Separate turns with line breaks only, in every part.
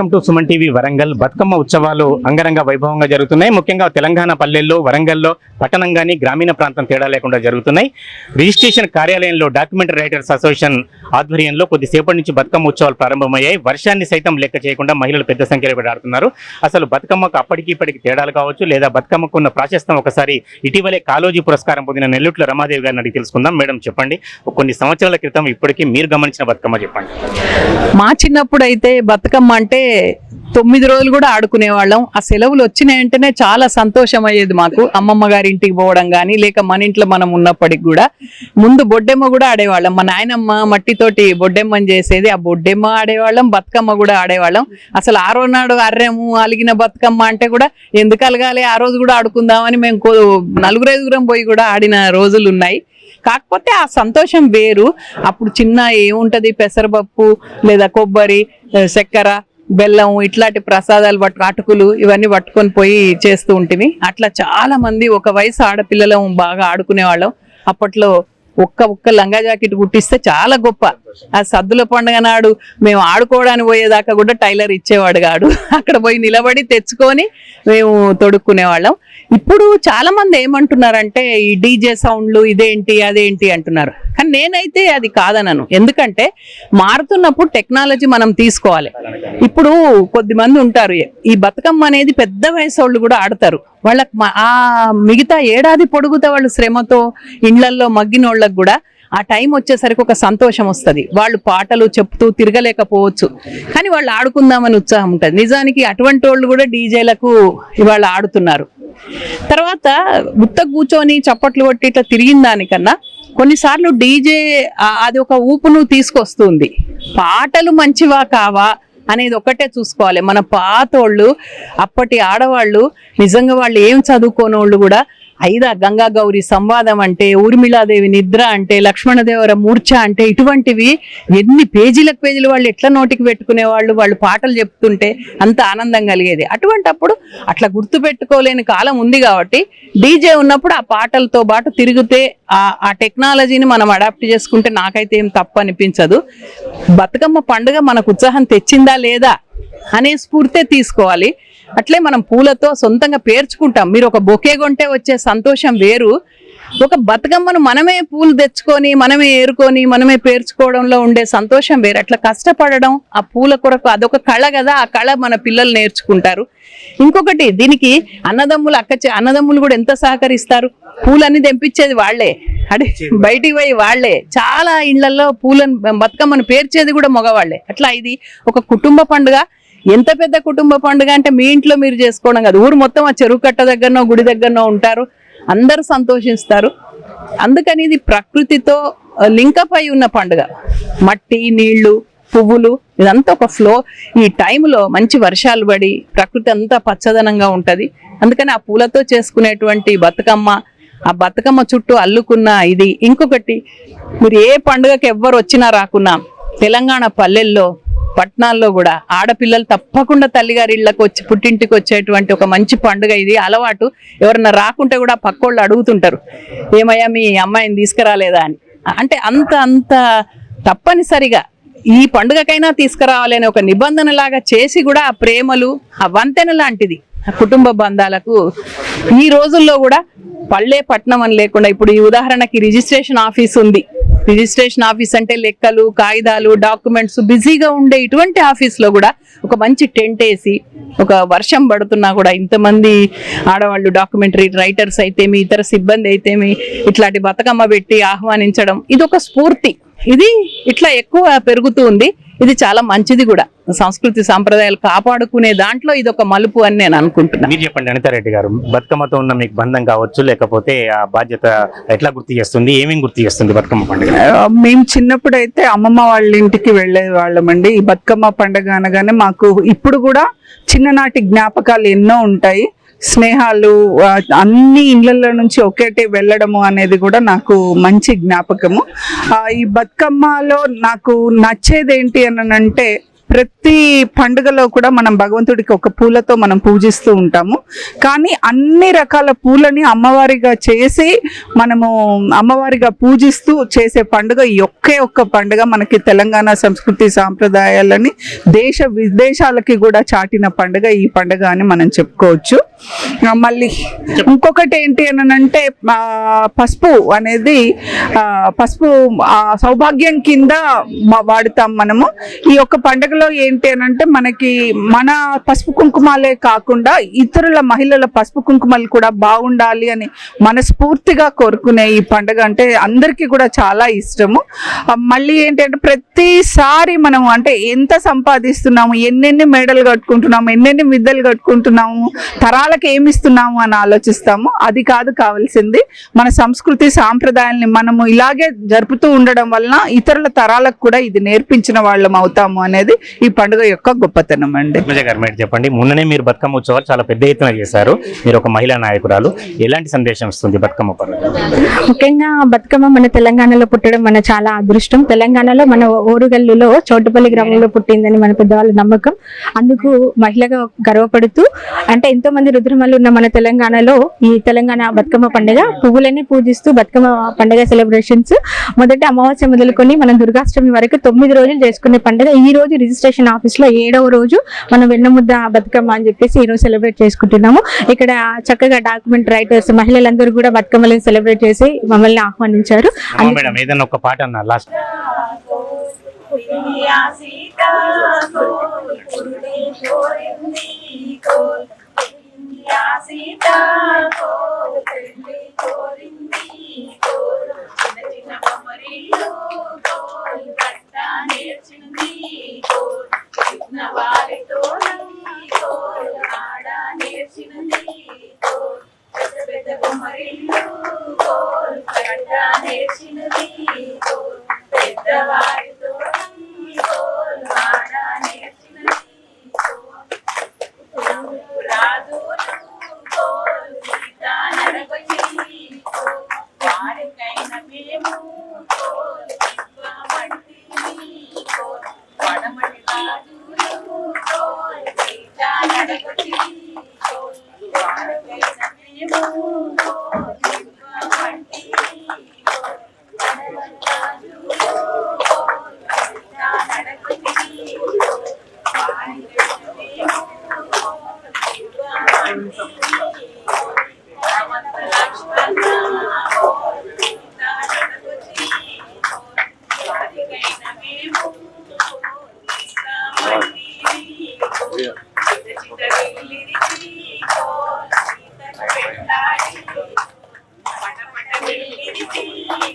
Welcome to Suman TV Warangal. Bathukamma ఉత్సవాలు అంగరంగ వైభవంగా జరుగుతున్నాయి. ముఖ్యంగా తెలంగాణ పల్లెల్లో వరంగల్లో పట్టణం కానీ గ్రామీణ ప్రాంతం తేడా లేకుండా జరుగుతున్నాయి. రిజిస్ట్రేషన్ కార్యాలయంలో డాక్యుమెంటరీ రైటర్స్ అసోసియేషన్ ఆధ్వర్యంలో కొద్దిసేపటి నుంచి బతుకమ్మ ఉత్సవాలు ప్రారంభమయ్యాయి. వర్షాన్ని సైతం లెక్క చేయకుండా మహిళలు పెద్ద సంఖ్యలో ఆడుతున్నారు అసలు బతుకమ్మకు అప్పటికి ఇప్పటికి తేడాలు కావచ్చు లేదా బతుకమ్మకు ఉన్న ప్రాశస్తం ఒకసారి ఇటీవలే కాలోజీ పురస్కారం పొందిన నెల్లూట్ల రమాదేవి గారిని అడిగి తెలుసుకుందాం. మేడం చెప్పండి. కొన్ని సంవత్సరాల క్రితం ఇప్పటికీ మీరు గమనించిన బతుకమ్మ చెప్పండి.
మా చిన్నప్పుడు అయితే బతుకమ్మ అంటే తొమ్మిది రోజులు కూడా ఆడుకునే వాళ్ళం ఆ సెలవులు వచ్చినాయంటేనే చాలా సంతోషం అయ్యేది మాకు. అమ్మమ్మ గారి ఇంటికి పోవడం కానీ లేక మన ఇంట్లో మనం ఉన్నప్పటికి కూడా. ముందు బొడ్డెమ్మ కూడా ఆడేవాళ్ళం. మా నాయనమ్మ మట్టితోటి బొడ్డెమ్మని చేసేది. ఆ బొడ్డెమ్మ ఆడేవాళ్ళం బతుకమ్మ కూడా ఆడేవాళ్ళం. అసలు ఆ రోజు నాడు అర్రెము అలిగిన బతుకమ్మ అంటే కూడా ఎందుకు అలగాలి? ఆ రోజు కూడా ఆడుకుందామని మేము కో- నలుగురు ఐదుగురం పోయి కూడా ఆడిన రోజులు ఉన్నాయి. కాకపోతే ఆ సంతోషం వేరు. అప్పుడు చిన్న ఏముంటది? పెసరపప్పు లేదా కొబ్బరి చక్కెర బెల్లం ఇట్లాంటి ప్రసాదాలు పట్టు అటుకులు ఇవన్నీ పట్టుకొని పోయి చేస్తూ ఉంటుంది అట్లా చాలా మంది ఒక వయసు ఆడపిల్లలం బాగా ఆడుకునే వాళ్ళం అప్పట్లో ఒక్క ఒక్క లంగా జాకెట్ కుట్టిస్తే చాలా గొప్ప. ఆ సద్దుల పండుగ నాడు మేము ఆడుకోవడానికి పోయేదాకా కూడా టైలర్ ఇచ్చేవాడు కాడు. అక్కడ పోయి నిలబడి తెచ్చుకొని మేము తొడుక్కునే వాళ్ళం ఇప్పుడు చాలా మంది ఏమంటున్నారంటే ఈ డీజే సౌండ్లు ఇదేంటి అదేంటి అంటున్నారు. కానీ నేనైతే అది కాదనను. ఎందుకంటే మారుతున్నప్పుడు టెక్నాలజీ మనం తీసుకోవాలి. ఇప్పుడు కొద్ది మంది ఉంటారు. ఈ బతుకమ్మ అనేది పెద్ద వయసు వాళ్ళు కూడా ఆడతారు. వాళ్ళకి ఆ మిగతా ఏడాది పొడుగుతా వాళ్ళు శ్రమతో ఇండ్లల్లో మగ్గినోళ్ళకి కూడా ఆ టైం వచ్చేసరికి ఒక సంతోషం వస్తుంది. వాళ్ళు పాటలు చెప్తూ తిరగలేకపోవచ్చు. కానీ వాళ్ళు ఆడుకుందామని ఉత్సాహం ఉంటుంది. నిజానికి అటువంటి వాళ్ళు కూడా డీజేలకు ఇవాళ ఆడుతున్నారు. తర్వాత గుత్త కూర్చొని చప్పట్లు కొట్టి ఇట్లా తిరిగిన దానికన్నా కొన్నిసార్లు డీజే అది ఒక ఊపును తీసుకొస్తుంది. పాటలు మంచివా కావా అనేది ఒక్కటే చూసుకోవాలి. మన పాతోళ్ళు అప్పటి ఆడవాళ్ళు నిజంగా వాళ్ళు ఏం చదువుకోనోళ్ళు కూడా ఐదా గంగా గౌరి సంవాదం అంటే ఊర్మిళాదేవి నిద్ర అంటే లక్ష్మణదేవర మూర్ఛ అంటే ఇటువంటివి ఎన్ని పేజీలకు పేజీలు వాళ్ళు ఎట్లా నోటికి పెట్టుకునే వాళ్ళు వాళ్ళు పాటలు చెప్తుంటే అంత ఆనందం కలిగేది. అటువంటప్పుడు అట్లా గుర్తు పెట్టుకోలేని కాలం ఉంది కాబట్టి డీజే ఉన్నప్పుడు ఆ పాటలతో పాటు తిరిగితే ఆ ఆ టెక్నాలజీని మనం అడాప్ట్ చేసుకుంటే నాకైతే ఏం తప్పు అనిపించదు. బతుకమ్మ పండుగ మనకు ఉత్సాహం తెచ్చిందా లేదా అనే స్ఫూర్తే తీసుకోవాలి. అట్లే మనం పూలతో సొంతంగా పేర్చుకుంటాం. మీరు ఒక బొకే కొంటే వచ్చే సంతోషం వేరు. ఒక బతుకమ్మను మనమే పూలు తెచ్చుకొని మనమే ఏరుకొని మనమే పేర్చుకోవడంలో ఉండే సంతోషం వేరు. అట్లా కష్టపడడం ఆ పూల కొరకు అదొక కళ కదా. ఆ కళ మన పిల్లలు నేర్చుకుంటారు. ఇంకొకటి దీనికి అన్నదమ్ములు అక్క అన్నదమ్ములు కూడా ఎంత సహకరిస్తారు? పూలన్నీ తెంపించేది వాళ్ళే. అడే బయటికి పోయి వాళ్ళే. చాలా ఇళ్ళలో పూలను బతుకమ్మను పేర్చేది కూడా మగవాళ్ళే అట్లా ఇది ఒక కుటుంబ పండుగ. ఎంత పెద్ద కుటుంబ పండుగ అంటే మీ ఇంట్లో మీరు చేసుకోవడం కాదు. ఊరు మొత్తం ఆ చెరువు కట్ట దగ్గరనో గుడి దగ్గరనో ఉంటారు. అందరూ సంతోషిస్తారు. అందుకని ఇది ప్రకృతితో లింకప్ అయి ఉన్న పండుగ. మట్టి నీళ్ళు పువ్వులు ఇదంతా ఒక ఫ్లో. ఈ టైంలో మంచి వర్షాలు పడి ప్రకృతి అంతా పచ్చదనంగా ఉంటుంది. అందుకని ఆ పూలతో చేసుకునేటువంటి బతుకమ్మ ఆ బతుకమ్మ చుట్టూ అల్లుకున్న ఇది. ఇంకొకటి మీరు ఏ పండుగకి ఎవ్వరు వచ్చినా రాకున్నా తెలంగాణ పల్లెల్లో పట్టణాల్లో కూడా ఆడపిల్లలు తప్పకుండా తల్లిగారి ఇళ్ళకి వచ్చి పుట్టింటికి వచ్చేటువంటి ఒక మంచి పండుగ ఇది. అలవాటు ఎవరన్నా రాకుంటే కూడా పక్కోళ్ళు అడుగుతుంటారు ఏమయ్యా మీ అమ్మాయిని తీసుకురాలేదా? అని. అంటే అంత అంత తప్పనిసరిగా ఈ పండుగకైనా తీసుకురావాలి ఒక నిబంధన లాగా చేసి కూడా ఆ ప్రేమలు ఆ వంతెన లాంటిది ఆ కుటుంబ బంధాలకు ఈ రోజుల్లో కూడా పల్లె పట్నం అని లేకుండా ఇప్పుడు ఈ ఉదాహరణకి రిజిస్ట్రేషన్ ఆఫీస్ ఉంది. రిజిస్ట్రేషన్ ఆఫీస్ అంటే లెక్కలు కాగితాలు డాక్యుమెంట్స్ బిజీగా ఉండే ఇటువంటి ఆఫీస్లో కూడా ఒక మంచి టెంట్ వేసి ఒక వర్షం పడుతున్నా కూడా ఇంతమంది ఆడవాళ్ళు డాక్యుమెంటరీ రైటర్స్ అయితేమి ఇతర సిబ్బంది అయితేమి ఇట్లాంటి బతుకమ్మ పెట్టి ఆహ్వానించడం ఇది ఒక స్ఫూర్తి. ఇది ఇట్లా ఎక్కువ పెరుగుతూ ఉంది. ఇది చాలా మంచిది కూడా. సంస్కృతి సాంప్రదాయాలు కాపాడుకునే దాంట్లో ఇది ఒక మలుపు అని నేను అనుకుంటున్నాను
మీరు చెప్పండి అనితారెడ్డి గారు బతుకమ్మతో ఉన్న మీకు బంధం కావచ్చు లేకపోతే ఆ బాధ్యత ఎట్లా గుర్తు చేస్తుంది ఏమేమి గుర్తు చేస్తుంది బతుకమ్మ పండుగ?
మేము చిన్నప్పుడు అయితే అమ్మమ్మ వాళ్ళ ఇంటికి వెళ్ళే వాళ్ళమండి. ఈ బతుకమ్మ పండుగ అనగానే మాకు ఇప్పుడు కూడా చిన్ననాటి జ్ఞాపకాలు ఎన్నో ఉంటాయి. స్నేహాలు అన్ని ఇండ్లలో నుంచి ఒకటే వెళ్ళడము అనేది కూడా నాకు మంచి జ్ఞాపకము. ఈ బతుకమ్మలో నాకు నచ్చేది ఏంటి అని అంటే ప్రతి పండుగలో కూడా మనం భగవంతుడికి ఒక పూలతో మనం పూజిస్తూ ఉంటాము. కానీ అన్ని రకాల పూలని అమ్మవారిగా చేసి మనము అమ్మవారిగా పూజిస్తూ చేసే పండుగ ఈ ఒకే ఒక్క పండుగ మనకి తెలంగాణ సంస్కృతి సాంప్రదాయాలని దేశ విదేశాలకి కూడా చాటిన పండుగ ఈ పండుగ అని మనం చెప్పుకోవచ్చు. మళ్ళీ ఇంకొకటి ఏంటి అని అంటే పసుపు అనేది పసుపు సౌభాగ్యం కింద వాడుతాం మనము. ఈ యొక్క పండుగలో ఏంటి అని అంటే మనకి మన పసుపు కుంకుమాలే కాకుండా ఇతరుల మహిళల పసుపు కుంకుమలు కూడా బాగుండాలి అని మనస్ఫూర్తిగా కోరుకునే ఈ పండుగ అంటే అందరికీ కూడా చాలా ఇష్టము. మళ్ళీ ఏంటంటే ప్రతిసారి మనం అంటే ఎంత సంపాదిస్తున్నాము ఎన్నెన్ని మెడలు కట్టుకుంటున్నాము ఎన్నెన్ని మిద్దలు కట్టుకుంటున్నాము తరాలకు ఏమి ఇస్తున్నాము అని ఆలోచిస్తాము. అది కాదు కావాల్సింది మన సంస్కృతి సాంప్రదాయాల్ని మనము ఇలాగే జరుపుతూ ఉండడం వలన ఇతరుల తరాలకు కూడా ఇది నేర్పించిన వాళ్ళం అవుతాము అనేది ఈ పండుగ యొక్క గొప్పతనం అండి.
గారు మీరు చెప్పండి. మొన్ననే మీరు బతుకమ్మ ఉత్సవాలు చాలా పెద్ద ఎత్తున చేశారు. మీరు ఒక మహిళా నాయకురాలు. ఎలాంటి సందేశం ఇస్తుంది బతుకమ్మ పండుగ?
ముఖ్యంగా బతుకమ్మ మన తెలంగాణలో పుట్టడం మన చాలా అదృష్టం. తెలంగాణలో మన ఓరుగల్లులో చోటుపల్లి గ్రామంలో పుట్టిందని మన పెద్దవాళ్ళ నమ్మకం. అందుకు మహిళగా గర్వపడుతూ అంటే ఎంతో మంది రుద్రమల్లు ఉన్న మన తెలంగాణలో ఈ తెలంగాణ బతుకమ్మ పండుగ పువ్వులని పూజిస్తూ బతుకమ్మ పండుగ సెలబ్రేషన్స్ మొదట అమావాస్య మొదలుకొని మనం దుర్గాష్టమి వరకు తొమ్మిది రోజులు చేసుకునే పండుగ. ఈ రోజు రిజిస్ట్రేషన్ ఆఫీస్లో ఏడవ రోజు మనం వెన్నముద్ద బతుకమ్మ అని చెప్పేసి ఈ రోజు సెలబ్రేట్ చేసుకుంటున్నాము. ఇక్కడ చక్కగా డాక్యుమెంట్ రైటర్స్ మహిళలందరూ కూడా బతుకమ్మలను సెలబ్రేట్ చేసి మమ్మల్ని ఆహ్వానించారు.
ఏదన్నా ఒక పాట అన్న లాస్ట్
పెద్దవారితో నేర్చినది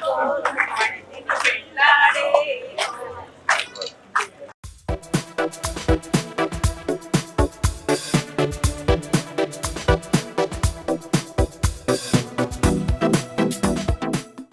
Michael.